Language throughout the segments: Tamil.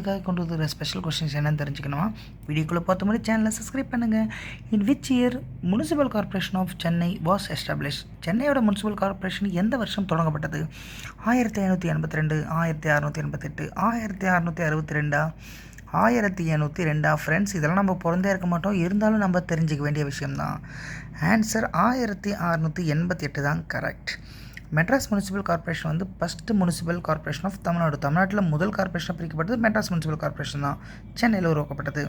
உங்களுக்காக கொண்டு வந்துருக்கிற ஸ்பெஷல் கொஷின்ஸ் என்னென்னு தெரிஞ்சுக்கணுமா? வீடியோக்குள்ளே பார்த்த மாதிரி சேனலை சப்ஸ்கிரைப் பண்ணுங்கள் in which year municipal corporation of Chennai was establish சென்னையோட முனிசிபல் கார்ப்பரேஷன் எந்த வருஷம் தொடங்கப்பட்டது? ஆயிரத்தி ஐநூற்றி எண்பத்தி ரெண்டு ஆயிரத்தி அறநூற்றி எண்பத்தெட்டு ஆயிரத்தி அறநூற்றி அறுபத்தி ரெண்டா? ஆயிரத்தி எண்ணூற்றி ரெண்டா? ஃப்ரெண்ட்ஸ் இதெல்லாம் நம்ம பிறந்தே இருக்க மாட்டோம். இருந்தாலும் நம்ம தெரிஞ்சுக்க வேண்டிய விஷயம்தான். ஆன்சர் ஆயிரத்தி அறநூற்றி எண்பத்தி எட்டு தான் கரெக்ட் மெட்ராஸ் முனிசிபல் கார்ப்பரேஷன் வந்து first municipal corporation of Tamil Nadu. தமிழ்நாட்டில் முதல் கார்ப்பரேஷனாக பிரிக்கப்பட்டது மெட்ராஸ் முனிசிபல் கார்ப்பரேஷன் தான். சென்னையில் உருவாக்கப்பட்டது.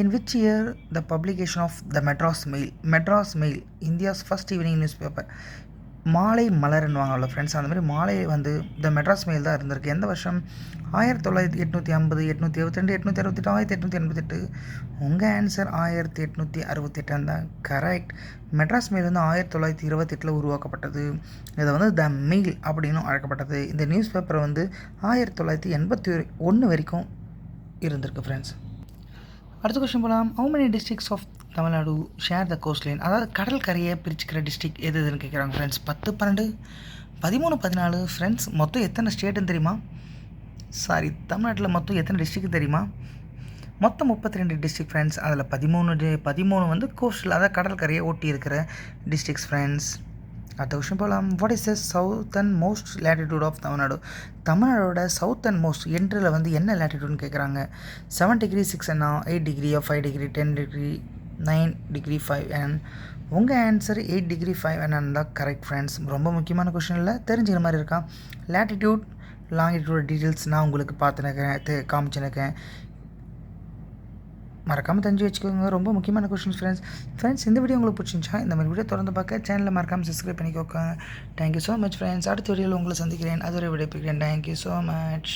In which year the publication of the Madras Mail Madras Mail India's first evening news paper மாலை மலர்ன்னுவாங்கல்ல ஃப்ரெண்ட்ஸ் அந்த மாதிரி மாலை வந்து த மெட்ராஸ் மெயில் தான் இருந்திருக்கு. எந்த வருஷம்? ஆயிரத்தி தொள்ளாயிரத்தி எட்நூற்றி ஐம்பது எட்நூற்றி எழுபத்தி ரெண்டு எட்நூற்றி அறுபத்தெட்டு ஆயிரத்தி எட்நூற்றி எண்பத்தெட்டு. உங்கள் ஆன்சர் ஆயிரத்தி எட்நூற்றி அறுபத்தெட்டாம் தான். கரெக்ட் மெட்ராஸ் மெயில் வந்து ஆயிரத்தி தொள்ளாயிரத்தி இருபத்தெட்டில் உருவாக்கப்பட்டது. இதை வந்து த மெயில் அப்படின்னு அழைக்கப்பட்டது. இந்த நியூஸ் பேப்பர் வந்து ஆயிரத்தி தொள்ளாயிரத்தி எண்பத்தி ஒன்று வரைக்கும் இருந்திருக்கு ஃப்ரெண்ட்ஸ் அடுத்த கொஸ்டின் போகலாம் how many districts of Tamil Nadu share the coastline அதாவது கடல் கரையை பிரிச்சுக்கிற டிஸ்ட்ரிக் எது எதுன்னு கேட்குறாங்க ஃப்ரெண்ட்ஸ் பத்து பன்னெண்டு பதிமூணு பதினாலு ஃப்ரெண்ட்ஸ் மொத்தம் எத்தனை ஸ்டேட்டுன்னு தெரியுமா? சாரி தமிழ்நாட்டில் மொத்தம் எத்தனை டிஸ்ட்ரிக்ட் தெரியுமா? மொத்தம் முப்பத்தி ரெண்டு டிஸ்ட்ரிக் ஃப்ரெண்ட்ஸ் அதில் பதிமூணு டி- பதிமூணு வந்து கோஸ்டல் அதாவது கடற்கரையை ஒட்டி இருக்கிற டிஸ்ட்ரிக்ஸ் ஃப்ரெண்ட்ஸ் அடுத்த கொஸ்டின் போகலாம் what is the southernmost latitude of Tamil Nadu? தமிழ்நாடோட southernmost என்ட்ரில் வந்து என்ன லேட்டிடியூட்னு கேட்குறாங்க seven degree six Anna eight degree five degree ten degree nine degree five and உங்கள் answer eight degree five and தான் கரெக்ட் ஃப்ரெண்ட்ஸ் ரொம்ப முக்கியமான கொஷின் இல்லை தெரிஞ்சுக்கிற மாதிரி இருக்கான் லேட்டிடியூட் லாங்கிடியூட் டீட்டெயில்ஸ் நான் உங்களுக்கு பார்த்துனுக்கேன் காமிச்சுனுக்கேன் மறக்காமல் தெரிஞ்சு வச்சுக்கோங்க ரொம்ப முக்கியமான கொஷின்ஸ் ஃப்ரெண்ட்ஸ் ஃப்ரெண்ட்ஸ் இந்த வீடியோ உங்களுக்கு பிடிச்சிருந்துச்சா? இந்த மாதிரி வீடியோ தொடர்ந்து பார்க்க சேனலில் மறக்காமல் சப்ஸ்கிரைப் பண்ணிக்கோங்க. தேங்க்யூ ஸோ மச் ஃப்ரெண்ட்ஸ் அடுத்த வீடியோவில் உங்களை சந்திக்கிறேன். அதுவரை விடைபெறுகிறேன். Thank you so much